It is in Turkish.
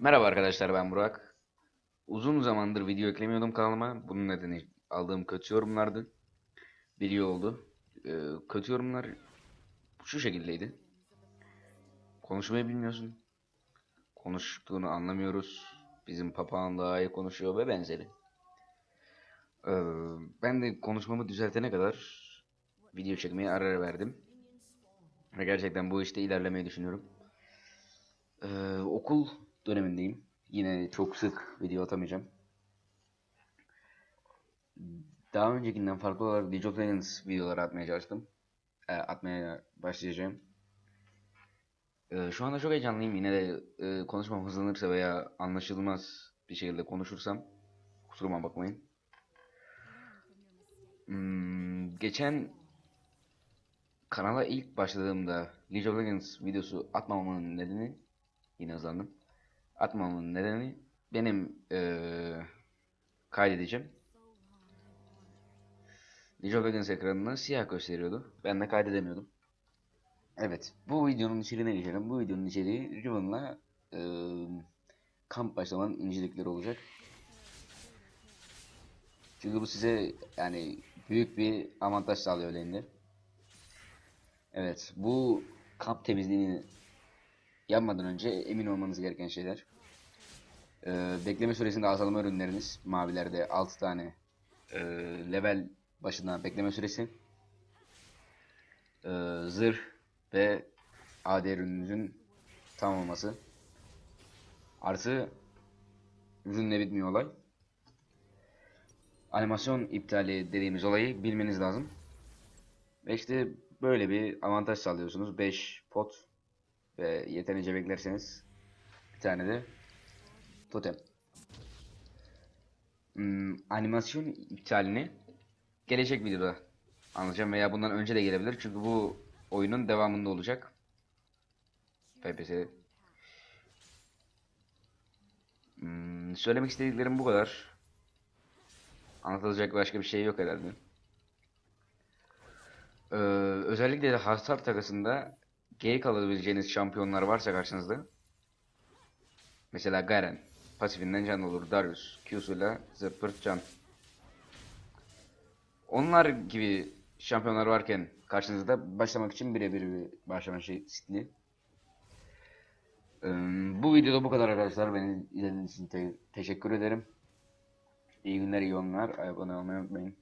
Merhaba arkadaşlar ben Burak. Uzun zamandır video eklemiyordum kanalıma. Bunun nedeni aldığım kötü yorumlardı. Video oldu. Ee, kötü yorumlar şu şekildeydi. Konuşmayı bilmiyorsun. Konuştuğunu anlamıyoruz. Bizim papağan daha iyi konuşuyor ve benzeri. Ee, ben de konuşmamı düzeltene kadar video çekmeye ara ara verdim. Ve gerçekten bu işte ilerlemeyi düşünüyorum. Ee, okul dönemindeyim. Yine çok sık video atamayacağım. Daha öncekinden farklı olarak League of Legends videoları atmaya çalıştım. Ee, atmaya başlayacağım. Ee, şu anda çok heyecanlıyım. Yine de e, konuşmam hızlanırsa veya anlaşılmaz bir şekilde konuşursam kusuruma bakmayın. Hmm, geçen kanala ilk başladığımda League of Legends videosu atmamamın nedeni yine hızlandım. Atmamamın nedeni benim eee kaydedeceğim. League of Legends siyah gösteriyordu. Ben de kaydedemiyordum. Evet, bu videonun içeriğine geçelim. Bu videonun içeriği Riven'la eee kamp başlamanın incelikleri olacak. Çünkü bu size yani büyük bir avantaj sağlıyor lane'de. Evet, bu kamp temizliğini yapmadan önce emin olmanız gereken şeyler. Ee, bekleme süresinde azalma ürünleriniz. Mavilerde 6 tane ee, level başına bekleme süresi. Ee, zırh ve AD ürününüzün tam olması. Artı ürünle bitmiyor olay. Animasyon iptali dediğimiz olayı bilmeniz lazım. Ve işte böyle bir avantaj sağlıyorsunuz. 5 pot ve yeterince beklerseniz bir tane de totem. Hmm, animasyon iptalini gelecek videoda anlatacağım veya bundan önce de gelebilir. Çünkü bu oyunun devamında olacak. FPS. Hmm, söylemek istediklerim bu kadar. Anlatılacak başka bir şey yok herhalde. Ee, özellikle de hasar takasında geri kalabileceğiniz şampiyonlar varsa karşınızda. Mesela Garen. Pasifinden can olur. Darius. Q'suyla zırt can. Onlar gibi şampiyonlar varken karşınızda başlamak için birebir bir başlama şey stili. Ee, bu videoda bu kadar arkadaşlar. Beni izlediğiniz için te- teşekkür ederim. İyi günler, iyi oyunlar. Abone olmayı unutmayın.